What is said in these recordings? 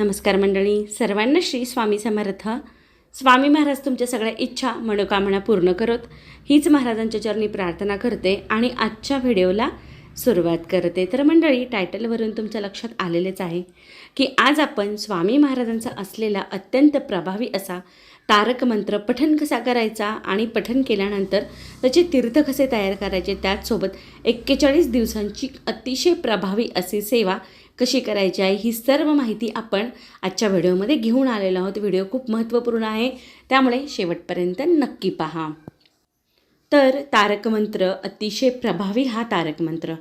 नमस्कार मंडळी सर्वांना श्री स्वामी समर्थ. स्वामी महाराज तुमच्या सगळ्या इच्छा मनोकामना पूर्ण करत. हीच महाराजांच्या चरणी प्रार्थना करते आणि आजच्या व्हिडिओला सुरुवात करते. तर मंडळी टायटलवरून तुमच्या लक्षात आलेलेच आहे की आज आपण स्वामी महाराजांचा असलेला अत्यंत प्रभावी असा तारक मंत्र पठन कसा करायचा आणि पठन केल्यानंतर त्याचे तीर्थ कसे तयार करायचे त्याचसोबत एक्केचाळीस दिवसांची अतिशय प्रभावी अशी सेवा कशी करायची आहे ही सर्व माहिती आपण आजच्या व्हिडिओमध्ये घेऊन आलेलो आहोत. व्हिडिओ खूप महत्त्वपूर्ण आहे. त्यामुळे शेवटपर्यंत नक्की पहा. तर तारकमंत्र अतिशय प्रभावी हा तारकमंत्र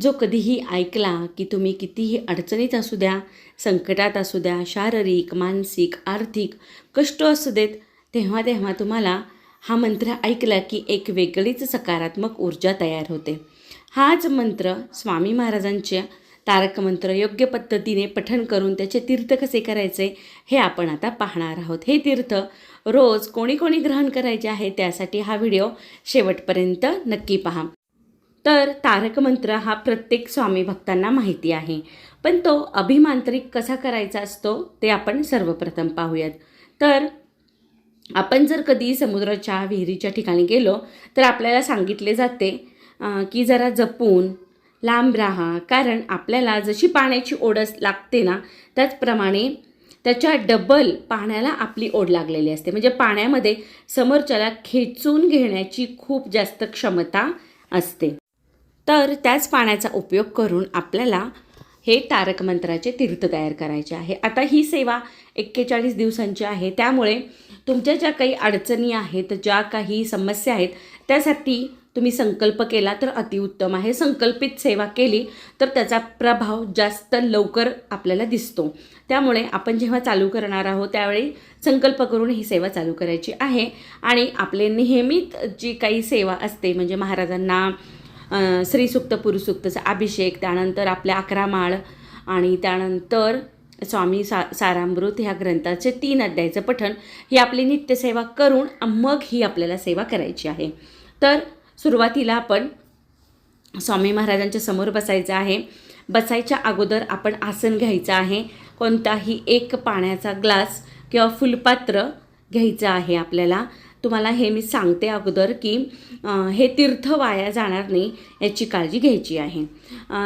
जो कधीही ऐकला की तुम्ही कितीही अडचणीत असू द्या संकटात असू द्या शारीरिक मानसिक आर्थिक कष्ट असू देत तेव्हा तेव्हा तुम्हाला हा मंत्र ऐकला की एक वेगळीच सकारात्मक ऊर्जा तयार होते. हाच मंत्र स्वामी महाराजांच्या तारक मंत्र योग्य पद्धतीने पठण करून त्याचे तीर्थ कसे करायचे हे आपण आता पाहणार आहोत. हे तीर्थ रोज कोणी कोणी ग्रहण करायचे आहे त्यासाठी हा व्हिडिओ शेवटपर्यंत नक्की पहा. तर तारक मंत्र हा प्रत्येक स्वामी भक्तांना माहिती आहे. पण तो अभिमांत्रिक कसा करायचा असतो ते आपण सर्वप्रथम पाहूयात. तर आपण जर कधी समुद्राच्या विहिरीच्या ठिकाणी गेलो तर आपल्याला सांगितले जाते की जरा जपून लांब राहा. कारण आपल्याला जशी पाण्याची ओढ लागते ना त्याचप्रमाणे त्याच्या डबल पाण्याला आपली ओढ लागलेली असते. म्हणजे पाण्यामध्ये समोरच्याला खेचून घेण्याची खूप जास्त क्षमता असते. तर त्याच पाण्याचा उपयोग करून आपल्याला हे तारक मंत्राचे तीर्थ तयार करायचे आहे. आता ही सेवा एक्केचाळीस दिवसांची आहे. त्यामुळे तुमच्या ज्या काही अडचणी आहेत ज्या काही समस्या आहेत त्यासाठी तुम्ही संकल्प केला तर अतिउत्तम आहे. संकल्पित सेवा केली तर त्याचा प्रभाव जास्त लवकर आपल्याला दिसतो. त्यामुळे आपण जेव्हा चालू करणार आहोत त्यावेळी संकल्प करून ही सेवा चालू करायची आहे. आणि आपले नियमित जी काही सेवा असते म्हणजे महाराजांना श्रीसुक्त पुरुषुक्तचा अभिषेक त्यानंतर आपल्या अकरा माळ आणि त्यानंतर स्वामी सा सारामृत ह्या ग्रंथाचे तीन अध्यायाचं पठण ही आपली नित्यसेवा करून मग ही आपल्याला सेवा करायची आहे. तर सुरुवातीला आपण स्वामी महाराजांच्या समोर बसायचं आहे. बसायच्या अगोदर आपण आसन घ्यायचं आहे. कोणताही एक पाण्याचा ग्लास किंवा फुलपात्र घ्यायचं आहे आपल्याला. तुम्हाला हे मी सांगते अगोदर की हे तीर्थ वाया जाणार नाही याची काळजी घ्यायची आहे.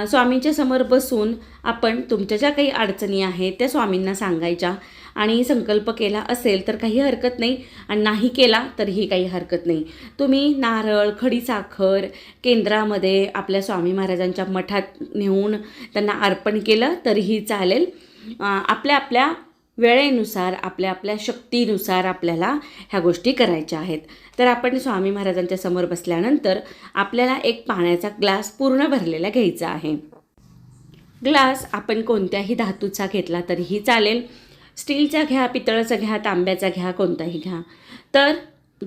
स्वामींच्या समोर बसून आपण तुमच्या ज्या काही अडचणी आहेत त्या स्वामींना सांगायच्या आणि संकल्प केला असेल तर काही हरकत नाही आणि नाही केला तरीही काही हरकत नाही. तुम्ही नारळ खडी साखर केंद्रामध्ये आपल्या स्वामी महाराजांच्या मठात नेऊन त्यांना अर्पण केलं तरीही चालेल. आपल्या आपल्या वेळेनुसार आपल्या आपल्या शक्तीनुसार आपल्याला ह्या गोष्टी करायच्या आहेत. तर आपण स्वामी महाराजांच्या समोर बसल्यानंतर आपल्याला एक पाण्याचा ग्लास पूर्ण भरलेला घ्यायचा आहे. ग्लास आपण कोणत्याही धातूचा घेतला तरीही चालेल. स्टीलचा घ्या पितळाचा घ्या तांब्याचा घ्या कोणताही घ्या. तर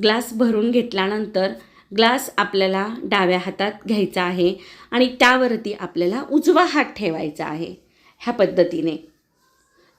ग्लास भरून घेतल्यानंतर ग्लास आपल्याला डाव्या हातात घ्यायचा आहे आणि त्यावरती आपल्याला उजवा हात ठेवायचा आहे. ह्या पद्धतीने.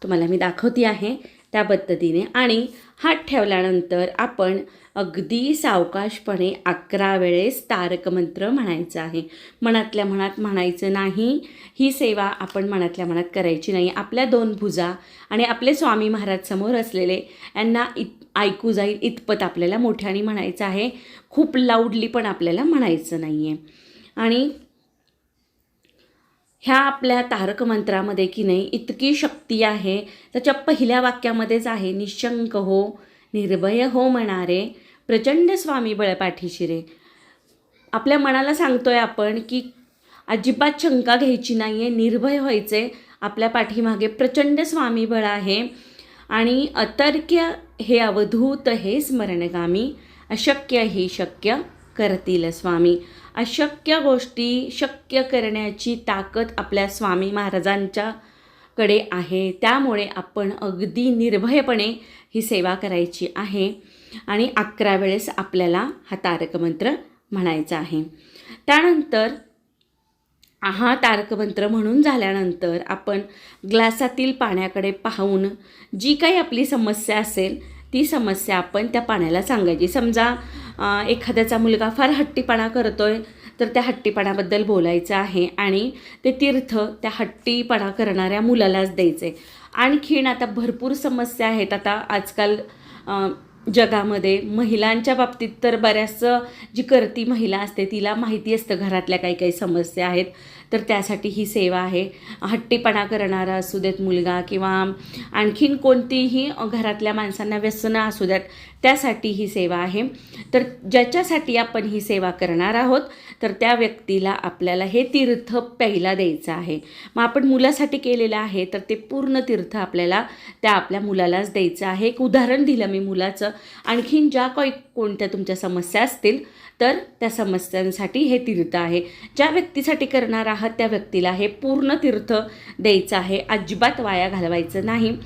तुम्हाला मी दाखवते आहे त्या पद्धतीने. आणि हात ठेवल्यानंतर आपण अगदी सावकाशपणे अकरा वेळेस तारक मंत्र म्हणायचं आहे. मनातल्या मनात म्हणायचं नाही. ही सेवा आपण मनातल्या मनात करायची नाही. आपल्या दोन भुजा आणि आपले स्वामी महाराज समोर असलेले यांना इत ऐकू जाईल इतपत आपल्याला मोठ्याने म्हणायचं आहे. खूप लाऊडली पण आपल्याला म्हणायचं नाही आहे आणि ह्या आपल्या तारक मंत्रामध्ये की नाही इतकी शक्ती आहे. त्याच्या पहिल्या वाक्यामध्येच आहे निशंक हो निर्भय हो म्हणारे प्रचंड स्वामी बळपाठीशी रे आपल्या मनाला सांगतोय आपण की अजिबात शंका घ्यायची नाही आहे निर्भय व्हायचे. आपल्या पाठीमागे प्रचंड स्वामी बळ आहे. आणि अतर्क्य हे अवधूत हे स्मरणगामी अशक्य हे शक्य करतील स्वामी. अशक्य गोष्टी शक्य करण्याची ताकद आपल्या स्वामी महाराजांच्याकडे आहे. त्यामुळे आपण अगदी निर्भयपणे ही सेवा करायची आहे आणि अकरा वेळेस आपल्याला हा तारकमंत्र म्हणायचा आहे. त्यानंतर हा तारकमंत्र म्हणून झाल्यानंतर आपण ग्लासातील पाण्याकडे पाहून जी काही आपली समस्या असेल ती समस्या आपण त्या पाण्याला सांगायची. समजा एखाद्याचा मुलगा फार हट्टीपणा करतो आहे तर त्या हट्टीपणाबद्दल बोलायचं आहे आणि ते तीर्थ त्या हट्टीपणा करणाऱ्या मुलालाच द्यायचे आणखीन आता भरपूर समस्या आहेत. आता आजकाल जगामध्ये महिलांच्या बाबतीत तर बऱ्याचसं जी करती महिला असते तिला माहिती असतं घरातल्या काही काही समस्या आहेत. तर त्यासाठी ही सेवा आहे. हट्टीपणा करणारा असू देत मुलगा किंवा आणखीन कोणतीही घरातल्या माणसांना व्यसनं असू द्यात त्यासाठी ही सेवा आहे. तर ज्याच्यासाठी आपण ही सेवा करणार आहोत तर त्या व्यक्तीला आपल्याला हे तीर्थ प्यायला द्यायचं आहे. मग आपण मुलासाठी केलेलं आहे तर ते पूर्ण तीर्थ आपल्याला त्या आपल्या मुलालाच द्यायचं आहे. एक उदाहरण दिलं मी मुलाचं. आणखीन ज्या काही कोणत्या तुमच्या समस्या असतील तर त्या समस्यांसाठी हे तीर्थ आहे. ज्या व्यक्तीसाठी करणार आहात त्या व्यक्तीला हे पूर्ण तीर्थ द्यायचं आहे. अजिबात वाया घालवायचं नाही.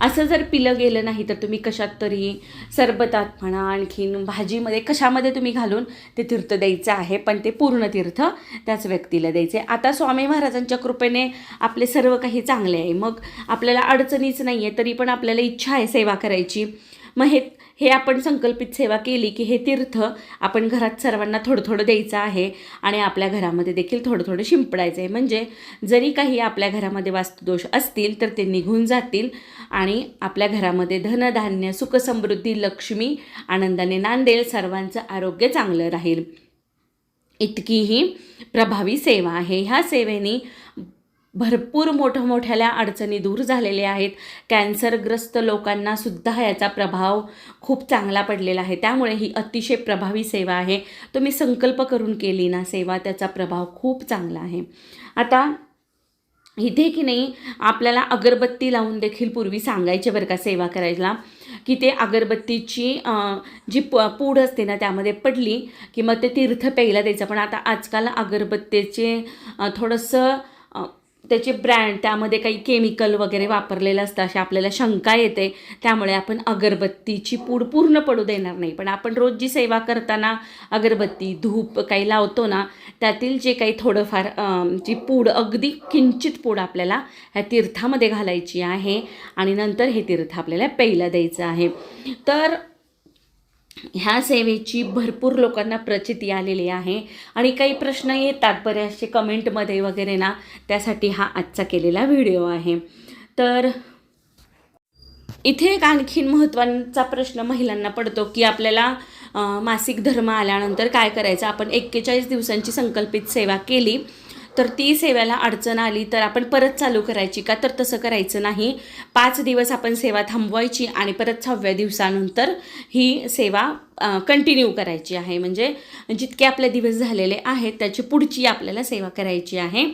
असं जर पिलं गेलं नाही तर तुम्ही कशात तरी सरबतात म्हणा आणखीन भाजीमध्ये कशामध्ये तुम्ही घालून ते तीर्थ द्यायचं आहे पण ते पूर्ण तीर्थ त्याच व्यक्तीला द्यायचे आता स्वामी महाराजांच्या कृपेने आपले सर्व काही चांगले आहे. मग आपल्याला अडचणीच नाही आहे तरी पण आपल्याला इच्छा आहे सेवा करायची. मग हे हे आपण संकल्पित सेवा केली की हे तीर्थ आपण घरात सर्वांना थोडं थोडं द्यायचं आहे आणि आपल्या घरामध्ये देखील थोडं थोडं शिंपडायचं आहे. म्हणजे जरी काही आपल्या घरामध्ये वास्तुदोष असतील तर ते निघून जातील आणि आपल्या घरामध्ये धनधान्य सुखसमृद्धी लक्ष्मी आनंदाने नांदेल सर्वांचं आरोग्य चांगलं राहील. इतकी ही प्रभावी सेवा आहे. ह्या सेवेने भरपूर मोठ्या मोठ्याल्या अडचणी दूर झालेल्या आहेत. कॅन्सरग्रस्त लोकांना सुद्धा याचा प्रभाव खूप चांगला पडलेला आहे. त्यामुळे ही अतिशय प्रभावी सेवा आहे. तुम्ही संकल्प करून केली ना सेवा त्याचा प्रभाव खूप चांगला आहे. आता इथे की नाही आपल्याला अगरबत्ती लावून देखील पूर्वी सांगायचे बरं का सेवा करायला की ते अगरबत्तीची जी प पूड असते ना त्यामध्ये पडली की मग ते तीर्थ प्यायला द्यायचं. पण आता आजकाल अगरबत्तीचे थोडंसं त्याचे ब्रँड त्यामध्ये काही केमिकल वगैरे वापरलेलं असतं अशी आपल्याला शंका येते. त्यामुळे आपण अगरबत्तीची पूड पूर्ण पडू देणार नाही. पण आपण रोज जी सेवा करताना अगरबत्ती धूप काही लावतो ना त्यातील जे काही थोडंफार जी पूड अगदी किंचित पूड आपल्याला ह्या तीर्थामध्ये घालायची आहे. आणि नंतर हे तीर्थ आपल्याला प्यायला द्यायचं आहे. तर ह्या सेवेची भरपूर लोकांना प्रचिती आलेली आहे. आणि काही प्रश्न येतात बऱ्याचशे कमेंटमध्ये वगैरे ना. त्यासाठी हा आजचा केलेला व्हिडिओ आहे. तर इथे एक आणखीन महत्त्वाचा प्रश्न महिलांना पडतो की आपल्याला मासिक धर्म आल्यानंतर काय करायचं? आपण एक्केचाळीस दिवसांची संकल्पित सेवा केली. तर ती सेवेला अडचण आली तर आपण परत चालू करायची का? तर तसं करायचं नाही. पाच दिवस आपण सेवा थांबवायची आणि परत सहाव्या दिवसानंतर ही सेवा कंटिन्यू करायची आहे. म्हणजे जितके आपले दिवस झालेले आहेत त्याची पुढची आपल्याला सेवा करायची आहे.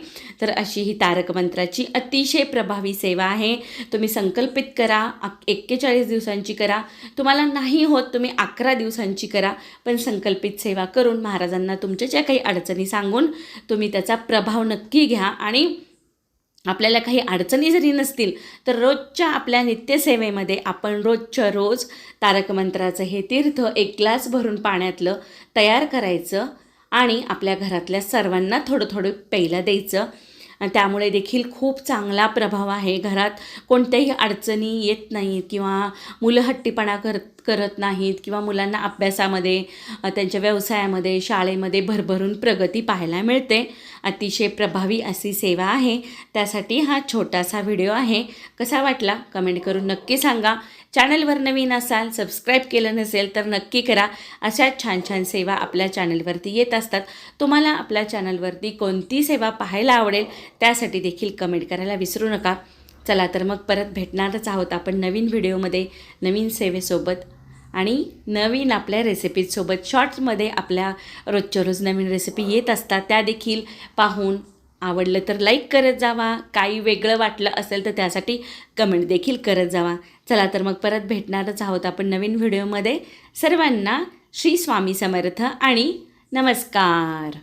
तर अशी ही तारक मंत्राची अतिशय प्रभावी सेवा आहे. तुम्ही संकल्पित करा एक्केचाळीस दिवसांची करा. तुम्हाला नाही होत तुम्ही अकरा दिवसांची करा. पण संकल्पित सेवा करून महाराजांना तुमच्या ज्या काही अडचणी सांगून तुम्ही त्याचा प्रभाव नक्की घ्या. आणि आपल्याला काही अडचणी जरी नसतील तर रोजच्या आपल्या नित्यसेवेमध्ये आपण रोजच्या रोज तारकमंत्राचं हे तीर्थ एक ग्लास भरून पाण्यातलं तयार करायचं आणि आपल्या घरातल्या सर्वांना थोडं थोडं प्यायला द्यायचं. त्यामुळे देखील खूप चांगला प्रभाव आहे. घरात कोणत्याही अडचणी येत नाहीत किंवा मुलं हट्टीपणा करत करत नाहीत किंवा मुलांना अभ्यासामध्ये त्यांच्या व्यवसायामध्ये शाळेमध्ये भरभरून प्रगती पाहायला मिळते. अतिशय प्रभावी अशी सेवा आहे. त्यासाठी हा छोटासा व्हिडिओ आहे. कसा वाटला? कमेंट करून नक्की सांगा. चॅनलवर नवीन असाल सबस्क्राईब केलं नसेल तर नक्की करा. अशा छान छान सेवा आपल्या चॅनलवरती येत असतात. तुम्हाला आपल्या चॅनलवरती कोणती सेवा पाहायला आवडेल त्यासाठी देखील कमेंट करायला विसरू नका. चला तर मग परत भेटणारच आहोत आपण नवीन व्हिडिओमध्ये नवीन सेवेसोबत. आणि नवीन आपल्या रेसिपीजसोबत शॉर्ट्समध्ये आपल्या रोजच्या रोज नवीन रेसिपी येत असतात. त्या देखील पाहून आवडलं तर लाईक करत जावा. काही वेगळं वाटलं असेल तर त्यासाठी कमेंट देखील करत जावा. चला तर मग परत भेटणारच आहोत आपण नवीन व्हिडिओमध्ये. सर्वांना श्री स्वामी समर्थ आणि नमस्कार.